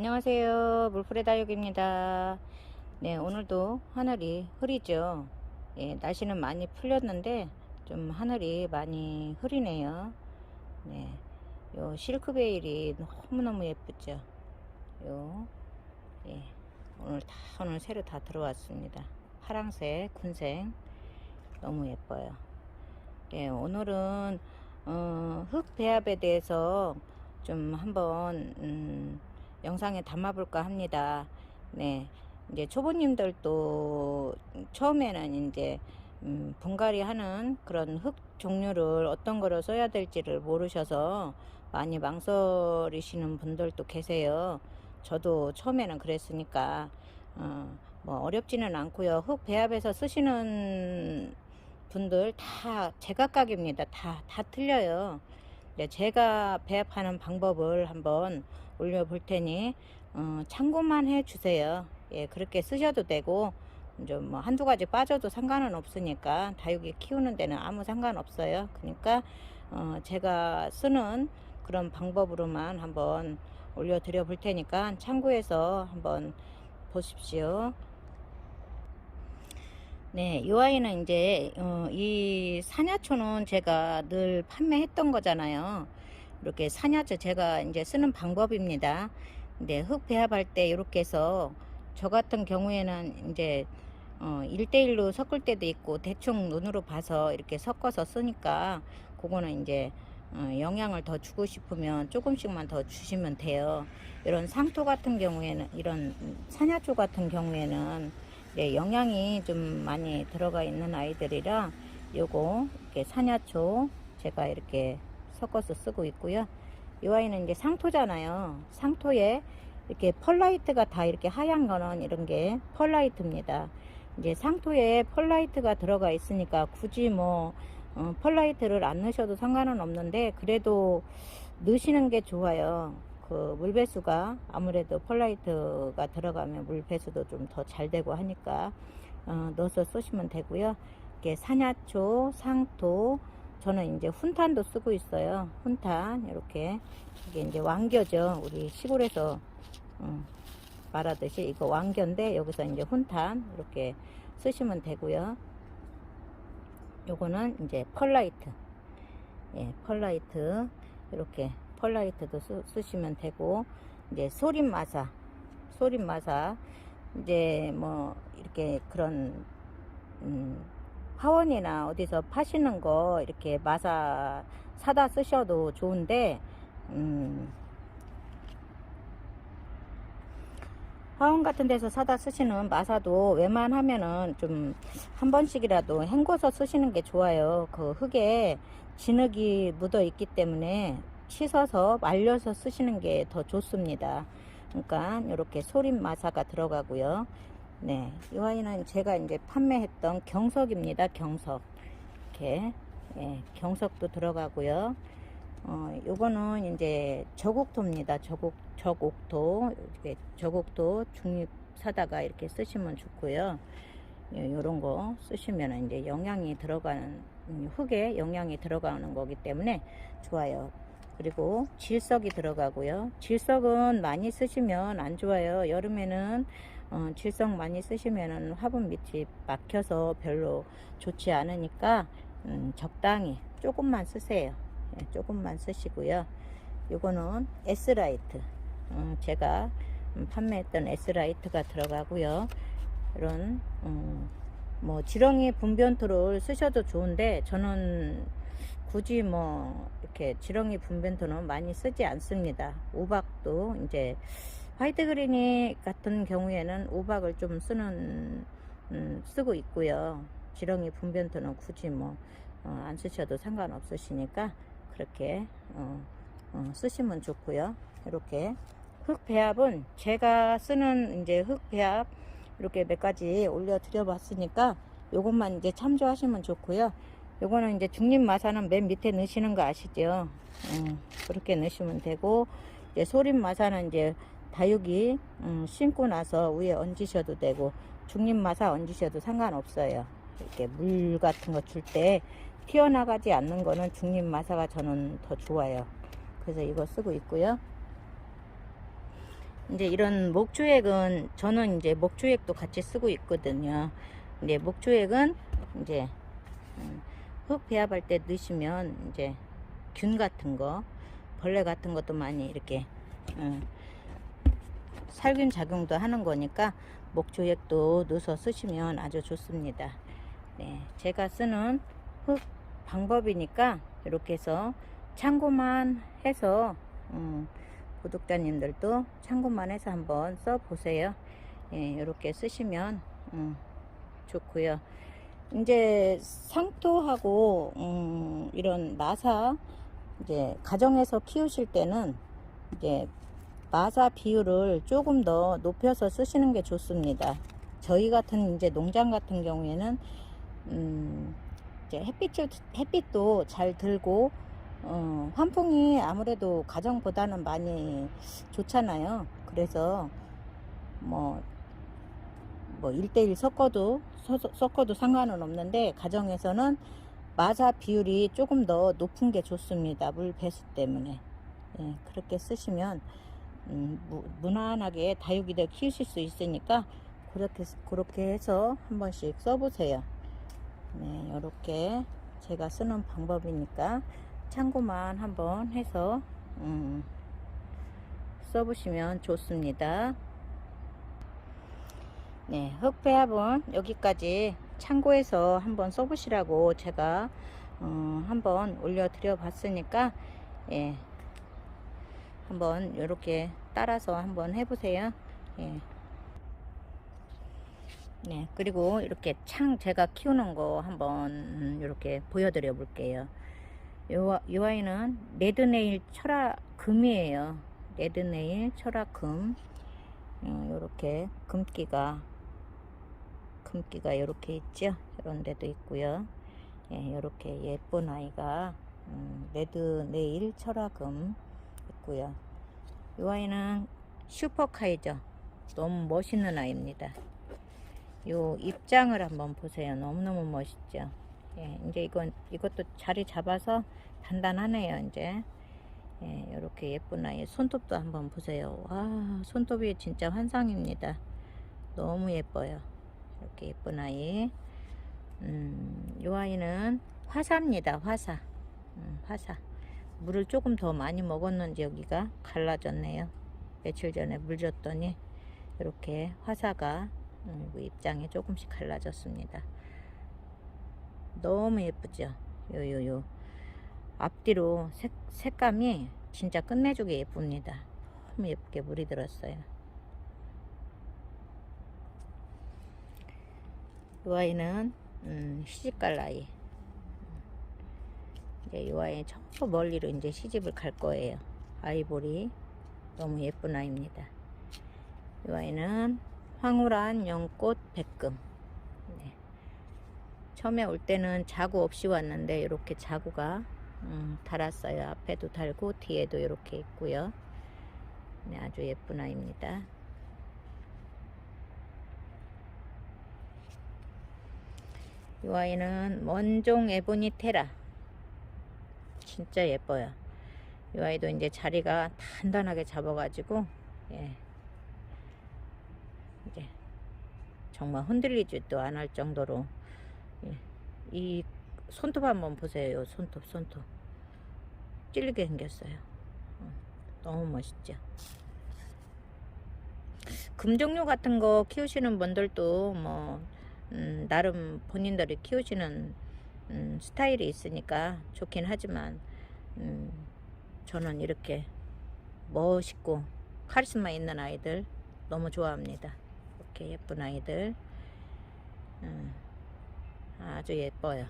안녕하세요. 물풀의 다육입니다. 네, 오늘도 하늘이 흐리죠. 예, 날씨는 많이 풀렸는데 좀 하늘이 많이 흐리네요. 네, 요 실크베일이 너무너무 예쁘죠. 요, 예, 오늘 다, 오늘 새로 다 들어왔습니다. 파랑색, 군색. 너무 예뻐요. 예, 오늘은, 어, 흙 배합에 대해서 좀 한번, 음, 영상에 담아볼까 합니다. 네. 이제 초보님들도 처음에는 이제 음, 분갈이 하는 그런 흙 종류를 어떤 거를 써야 될지를 모르셔서 많이 망설이시는 분들도 계세요. 저도 처음에는 그랬으니까 어, 뭐 어렵지는 않고요. 흙 배합해서 쓰시는 분들 다 제각각입니다. 다 다 틀려요. 네, 제가 배합하는 방법을 한번 올려 볼 테니 어, 참고만 해 주세요. 예, 그렇게 쓰셔도 되고 좀 뭐 한두 가지 빠져도 상관은 없으니까 다육이 키우는 데는 아무 상관 없어요. 그러니까 어, 제가 쓰는 그런 방법으로만 한번 올려 드려 볼 테니까 참고해서 한번 보십시오. 네, 이 아이는 이제 어, 이 사냐초는 제가 늘 판매했던 거잖아요. 이렇게 사냐초 제가 이제 쓰는 방법입니다. 근데 흙 배합할 때 이렇게 해서 저 같은 경우에는 이제 어, 1대1로 섞을 때도 있고 대충 눈으로 봐서 이렇게 섞어서 쓰니까 그거는 이제 어, 영양을 더 주고 싶으면 조금씩만 더 주시면 돼요. 이런 상토 같은 경우에는 이런 사냐초 같은 경우에는 네, 영양이 좀 많이 들어가 있는 아이들이라 요거 이렇게 사냐초 제가 이렇게 섞어서 쓰고 있고요. 이 아이는 이제 상토잖아요. 상토에 이렇게 펄라이트가 다 이렇게 하얀 거는 이런 게 펄라이트입니다. 이제 상토에 펄라이트가 들어가 있으니까 굳이 뭐 어, 펄라이트를 안 넣으셔도 상관은 없는데 그래도 넣으시는 게 좋아요. 그 물배수가 아무래도 펄라이트가 들어가면 물배수도 좀 더 잘 되고 하니까 어, 넣어서 쓰시면 되고요. 이렇게 사냐초, 상토, 저는 이제 훈탄도 쓰고 있어요. 훈탄 이렇게 이게 이제 왕겨죠. 우리 시골에서 음, 말하듯이 이거 왕겨인데 여기서 이제 훈탄 이렇게 쓰시면 되고요. 요거는 이제 펄라이트, 예, 펄라이트 이렇게 펄라이트도 쓰, 쓰시면 되고 이제 소림마사, 소림마사 이제 뭐 이렇게 그런 음, 화원이나 어디서 파시는 거 이렇게 마사 사다 쓰셔도 좋은데 음, 화원 같은 데서 사다 쓰시는 마사도 웬만하면은 좀 한 번씩이라도 헹궈서 쓰시는 게 좋아요. 그 흙에 진흙이 묻어 있기 때문에 씻어서 말려서 쓰시는 게 더 좋습니다. 그러니까 이렇게 소림 마사가 들어가고요. 네, 이 아이는 제가 이제 판매했던 경석입니다. 경석 이렇게 예, 경석도 들어가고요. 어, 요거는 이제 저곡토입니다. 저곡 저곡토 이렇게 저곡토 중립 사다가 이렇게 쓰시면 좋고요. 예, 요런 거 쓰시면 이제 영양이 들어가는 음, 흙에 영양이 들어가는 거기 때문에 좋아요. 그리고 질석이 들어가고요. 질석은 많이 쓰시면 안 좋아요. 여름에는 어, 질석 많이 쓰시면은 화분 밑이 막혀서 별로 좋지 않으니까 음, 적당히 조금만 쓰세요. 예, 조금만 쓰시고요. 요거는 S라이트. 어, 제가 음, 판매했던 S라이트가 들어가고요. 이런 음, 뭐 지렁이 분변토를 쓰셔도 좋은데 저는 굳이 뭐 이렇게 지렁이 분변토는 많이 쓰지 않습니다. 우박도 이제 화이트 그린이 같은 경우에는 우박을 좀 쓰는 음, 쓰고 있고요. 지렁이 분변토는 굳이 뭐 어, 안 쓰셔도 상관없으시니까 그렇게 어, 어, 쓰시면 좋고요. 이렇게 흙 배합은 제가 쓰는 이제 흙 배합 이렇게 몇 가지 올려 드려 봤으니까 요것만 이제 참조하시면 좋고요. 요거는 이제 중립 마사는 맨 밑에 넣으시는 거 아시죠? 음, 그렇게 넣으시면 되고 이제 소림 마사는 이제 다육이 음, 심고 나서 위에 얹으셔도 되고 중립 마사 얹으셔도 상관없어요. 이렇게 물 같은 거 줄 때 튀어나가지 않는 거는 중립 마사가 저는 더 좋아요. 그래서 이거 쓰고 있고요. 이제 이런 목주액은 저는 이제 목주액도 같이 쓰고 있거든요. 근데 목주액은 이제 음, 흙 배합할 때 넣으시면 이제 균 같은 거, 벌레 같은 것도 많이 이렇게 음, 살균 작용도 하는 거니까 목조액도 넣어서 쓰시면 아주 좋습니다. 네, 제가 쓰는 흙 방법이니까 이렇게 해서 참고만 해서 음, 구독자님들도 참고만 해서 한번 써 보세요. 예, 이렇게 쓰시면 음, 좋고요. 이제 상토하고 음, 이런 마사 이제 가정에서 키우실 때는 이제 마사 비율을 조금 더 높여서 쓰시는 게 좋습니다. 저희 같은 이제 농장 같은 경우에는 음, 이제 햇빛을 햇빛도 잘 들고 어, 환풍이 아무래도 가정보다는 많이 좋잖아요. 그래서 뭐, 뭐 1대1 섞어도, 서- 섞어도 상관은 없는데, 가정에서는 마사 비율이 조금 더 높은 게 좋습니다. 물 배수 때문에. 예, 그렇게 쓰시면, 음, 무, 무난하게 다육이들 키우실 수 있으니까, 그렇게, 그렇게 해서 한 번씩 써보세요. 네, 이렇게 제가 쓰는 방법이니까, 참고만 한번 해서 음, 써보시면 좋습니다. 네, 흑배합은 여기까지 참고해서 한번 써보시라고 제가 어, 한번 올려드려 봤으니까 예, 한번 이렇게 따라서 한번 해보세요. 예. 네, 그리고 이렇게 창 제가 키우는 거 한번 이렇게 보여드려 볼게요. 요, 요 아이는 레드네일 철화금이에요. 레드네일 철화금. 음, 요렇게 금기가, 금기가 요렇게 있죠. 이런 데도 있고요. 예, 요렇게 예쁜 아이가, 음, 레드네일 철화금 있고요. 요 아이는 슈퍼카이죠. 너무 멋있는 아이입니다. 요 입장을 한번 보세요. 너무너무 멋있죠. 예, 이제 이건 이것도 자리 잡아서 단단하네요. 이제 예, 이렇게 예쁜 아이 손톱도 한번 보세요. 와 손톱이 진짜 환상입니다. 너무 예뻐요. 이렇게 예쁜 아이. 음, 이 아이는 화사입니다. 화사. 음, 화사. 물을 조금 더 많이 먹었는지 여기가 갈라졌네요. 며칠 전에 물 줬더니 이렇게 화사가 음, 그 입장이 조금씩 갈라졌습니다. 너무 예쁘죠? 요요요. 앞뒤로 색, 색감이 진짜 끝내주게 예쁩니다. 너무 예쁘게 물이 들었어요. 이 아이는 음, 시집갈 아이. 이제 이 아이 저 멀리로 이제 시집을 갈 거예요. 아이보리 너무 예쁜 아이입니다. 이 아이는 황홀한 연꽃 백금. 네. 처음에 올 때는 자구 없이 왔는데 이렇게 자구가 음, 달았어요. 앞에도 달고 뒤에도 이렇게 있고요. 네, 아주 예쁜 아이입니다. 이 아이는 원종 에보니 테라. 진짜 예뻐요. 이 아이도 이제 자리가 단단하게 잡아가지고, 예. 이제 정말 흔들리지도 않을 정도로, 예. 이 손톱 한번 보세요. 손톱, 손톱. 찔리게 생겼어요. 어, 너무 멋있죠. 금종류 같은 거 키우시는 분들도 뭐 음, 나름 본인들이 키우시는 음, 스타일이 있으니까 좋긴 하지만 음, 저는 이렇게 멋있고 카리스마 있는 아이들 너무 좋아합니다. 이렇게 예쁜 아이들 음, 아주 예뻐요.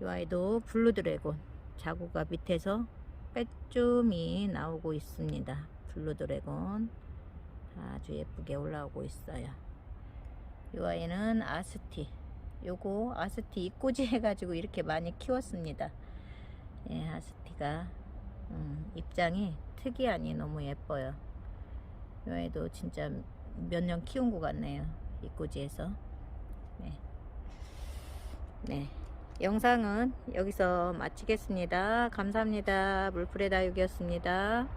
이 아이도 블루 드래곤 자구가 밑에서 빼쫌이 나오고 있습니다. 블루 드래곤 아주 예쁘게 올라오고 있어요. 이 아이는 아스티. 요거 아스티 입꼬지 해가지고 이렇게 많이 키웠습니다. 예, 아스티가 음, 입장이 특이하니 너무 예뻐요. 이 아이도 진짜 몇 년 키운 것 같네요. 입꼬지에서. 네. 네. 영상은 여기서 마치겠습니다. 감사합니다. 물풀의 다육이었습니다.